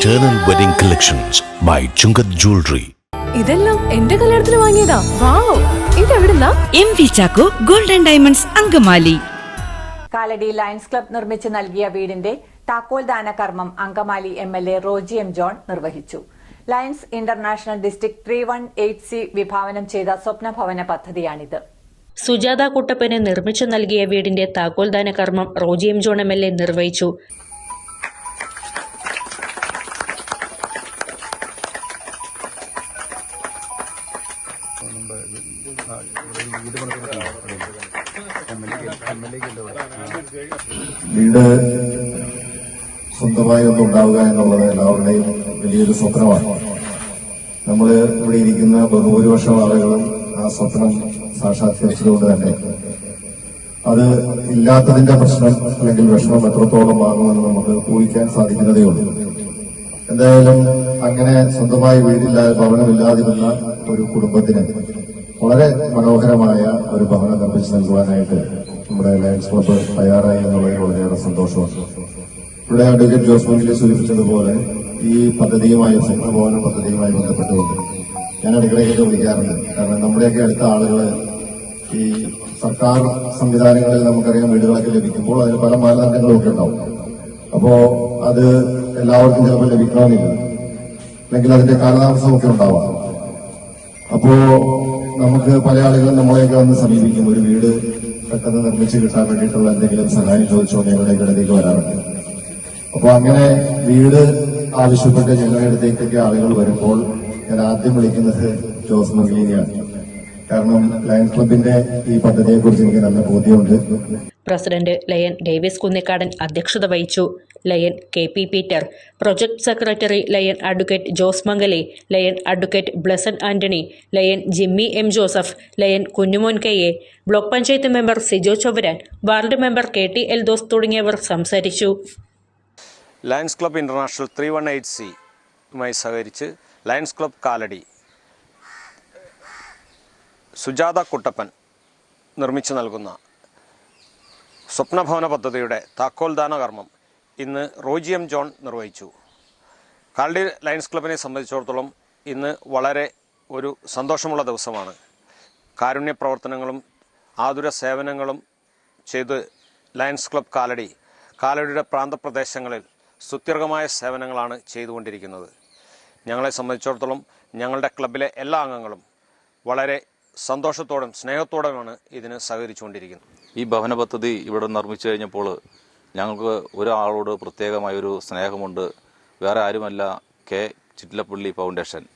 Eternal Wedding Collections by Chungath Jewelry. ഇതെല്ലാം എന്റെ കല്യാണത്തിന് വാങ്ങിയതാ. Wow ഇതെവിടുന്നാ M V Chacko golden diamonds Angamaly. Kalady lions club നിർമ്മിച്ച് നൽകിയ വീടിന്റെ താക്കോൽദാന കർമ്മം Angamaly M L A Roji M John നിർവഹിച്ചു. Lions international district three one eight C വിഭാവനം ചെയ്ത സ്വപ്നഭവന പദ്ധതിയാണിത്. സുജാത കുട്ടപ്പന് നിർമ്മിച്ചു നൽകിയ വീടിന്റെ താക്കോൽദാന കർമ്മം Roji M John M L A നിർവഹിച്ചു. വീട് സ്വന്തമായി ഒന്നും ഉണ്ടാവുക എന്നുള്ളത് എല്ലാവരുടെയും വലിയൊരു സ്വപ്നമാണ്. നമ്മൾ ഇവിടെ ഇരിക്കുന്ന ബഹുഭൂരിപക്ഷം ആളുകളും ആ സ്വപ്നം സാക്ഷാത്കരിച്ചതുകൊണ്ട് തന്നെ. അത് ഇല്ലാത്തതിന്റെ പ്രശ്നം അല്ലെങ്കിൽ വിഷമം എത്രത്തോളം മാറുമെന്ന് നമുക്ക് ഊഹിക്കാൻ സാധിക്കുന്നതേ ഉള്ളൂ. എന്തായാലും അങ്ങനെ സ്വന്തമായി വീടില്ലാതെ ഭവനമില്ലാതിരുന്ന ഒരു കുടുംബത്തിന് വളരെ മനോഹരമായ ഒരു ഭവനം നിർമ്മിച്ചു നൽകുവാനായിട്ട് നമ്മുടെ ലയൺസ് ക്ലബ്ബ് തയ്യാറായി എന്നുള്ളതിൽ വളരെയേറെ സന്തോഷമാണ് ഇവിടെ അഡ്വക്കേറ്റ് ജോസ് മൊങ്കിലെ സൂചിപ്പിച്ചതുപോലെ ഈ പദ്ധതിയുമായി സ്വപ്നഭവന പദ്ധതിയുമായി ബന്ധപ്പെട്ടുകൊണ്ട് ഞാൻ ഇടയ്ക്കിടയ്ക്കൊക്കെ വിളിക്കാറുണ്ട്. കാരണം നമ്മുടെയൊക്കെ അടുത്ത ആളുകൾ ഈ സർക്കാർ സംവിധാനങ്ങളിൽ നമുക്കറിയാം വീടുകളൊക്കെ ലഭിക്കുമ്പോൾ അതിന് പല മാനദണ്ഡങ്ങളും ഒക്കെ ഉണ്ടാവും. അപ്പോൾ അത് എല്ലാവർക്കും ചിലപ്പോൾ ലഭിക്കണമെന്നില്ല അല്ലെങ്കിൽ അതിന്റെ കാലതാമസമൊക്കെ ഉണ്ടാവാം. അപ്പോ നമുക്ക് പല ആളുകളും നമ്മളെയൊക്കെ വന്ന് സമീപിക്കും. ഒരു വീട് പെട്ടെന്ന് നിർമ്മിച്ച് കിട്ടാൻ വേണ്ടിയിട്ടുള്ള എന്തെങ്കിലും സഹായം ചോദിച്ചോ ഞങ്ങളുടെ ഇടത്തേക്ക് വരാറുണ്ട്. അപ്പൊ അങ്ങനെ വീട് ആവശ്യപ്പെട്ട് ഞങ്ങളുടെ അടുത്തേക്കൊക്കെ ആളുകൾ വരുമ്പോൾ ഞാൻ ആദ്യം വിളിക്കുന്നത് ജോസ് മുർലീനെയാണ് കാരണം ലയൺസ് ക്ലബിന്റെ ഈ പദ്ധതിയെക്കുറിച്ച് എനിക്ക് നല്ല ബോധ്യമുണ്ട്. പ്രസിഡന്റ് ലയൻ ഡേവിസ് കുന്നിക്കാടൻ അധ്യക്ഷത വഹിച്ചു. Lion K P Peter. Project secretary lion advocate Jose Mangale lion advocate Blessan Antony lion Jimmy M Joseph lion Kunjumon K A block panchayat member Sijo Chovaran ward member K T Eldhose തുടങ്ങിയവർ സംസാരിച്ചു. Lions club international three one eight സിയുമായി സഹകരിച്ച് lions club Kalady Sujatha Kuttappan നിർമ്മിച്ചു നൽകുന്ന സ്വപ്നഭവന പദ്ധതിയുടെ താക്കോൽദാന കർമ്മം ഇന്ന് Roji M John നിർവഹിച്ചു. കാൽഡി lions ക്ലബിനെ സംബന്ധിച്ചിടത്തോളം ഇന്ന് വളരെ ഒരു സന്തോഷമുള്ള ദിവസമാണ്. കാരുണ്യ പ്രവർത്തനങ്ങളും ആതുര സേവനങ്ങളും ചെയ്ത് ലയൺസ് ക്ലബ് കാലടി കാലടിയുടെ പ്രാന്തപ്രദേശങ്ങളിൽ സുത്യർഹമായ സേവനങ്ങളാണ് ചെയ്തുകൊണ്ടിരിക്കുന്നത്. ഞങ്ങളെ സംബന്ധിച്ചിടത്തോളം ഞങ്ങളുടെ ക്ലബിലെ എല്ലാ അംഗങ്ങളും വളരെ സന്തോഷത്തോടും സ്നേഹത്തോടുമാണ് ഇതിന് സഹകരിച്ചുകൊണ്ടിരിക്കുന്നത്. ഈ ഭവന പദ്ധതി ഇവിടെ നിർമ്മിച്ചു കഴിഞ്ഞപ്പോൾ ഞങ്ങൾക്ക് ഒരാളോട് പ്രത്യേകമായൊരു സ്നേഹമുണ്ട്. വേറെ ആരുമല്ല കെ ചിറ്റിലപ്പള്ളി ഫൗണ്ടേഷൻ.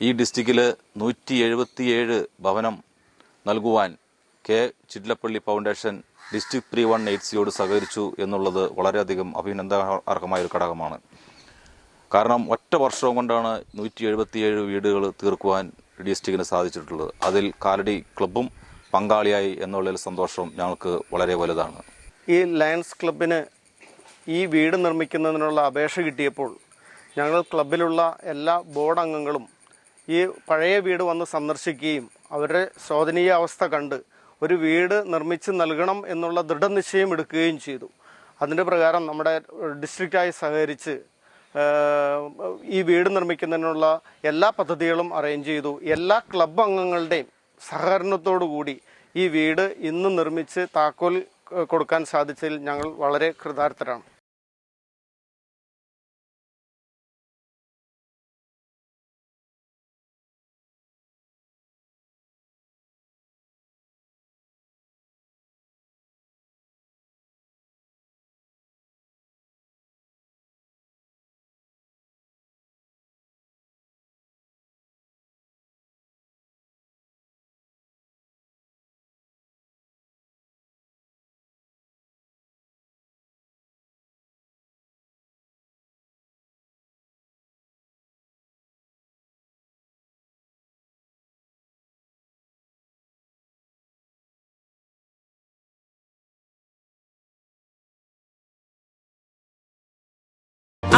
ഈ ഡിസ്ട്രിക്റ്റിൽ നൂറ്റി എഴുപത്തിയേഴ് ഭവനം നൽകുവാൻ K Chittilappilly foundation district three one eight സിയോട് സഹകരിച്ചു എന്നുള്ളത് വളരെയധികം അഭിനന്ദനാർഹമായ ഒരു ഘടകമാണ്. കാരണം ഒറ്റ വർഷവും കൊണ്ടാണ് നൂറ്റി എഴുപത്തിയേഴ് വീടുകൾ തീർക്കുവാൻ ഡിസ്ട്രിക്റ്റിന് സാധിച്ചിട്ടുള്ളത്. അതിൽ കാലടി ക്ലബും പങ്കാളിയായി എന്നുള്ളതിൽ സന്തോഷം ഞങ്ങൾക്ക് വളരെ വലുതാണ്. ഈ ലയൺസ് ക്ലബിന് ഈ വീട് നിർമ്മിക്കുന്നതിനുള്ള അപേക്ഷ കിട്ടിയപ്പോൾ ഞങ്ങൾ ക്ലബിലുള്ള എല്ലാ ബോർഡ് അംഗങ്ങളും ഈ പഴയ വീട് വന്ന് സന്ദർശിക്കുകയും അവരുടെ ശോധനീയ അവസ്ഥ കണ്ട് ഒരു വീട് നിർമ്മിച്ച് നൽകണം എന്നുള്ള ദൃഢനിശ്ചയം എടുക്കുകയും ചെയ്തു. അതിന്റെ പ്രകാരം നമ്മുടെ ഡിസ്ട്രിക്റ്റായി സഹകരിച്ച് ഈ വീട് നിർമ്മിക്കുന്നതിനുള്ള എല്ലാ പദ്ധതികളും അറേഞ്ച് ചെയ്തു. എല്ലാ ക്ലബ് അംഗങ്ങളുടെയും സഹകരണത്തോടു കൂടി ഈ വീട് ഇന്ന് നിർമ്മിച്ച് താക്കോൽ കൊടുക്കാൻ സാധിച്ചതിൽ ഞങ്ങൾ വളരെ കൃതാർത്ഥരാണ്.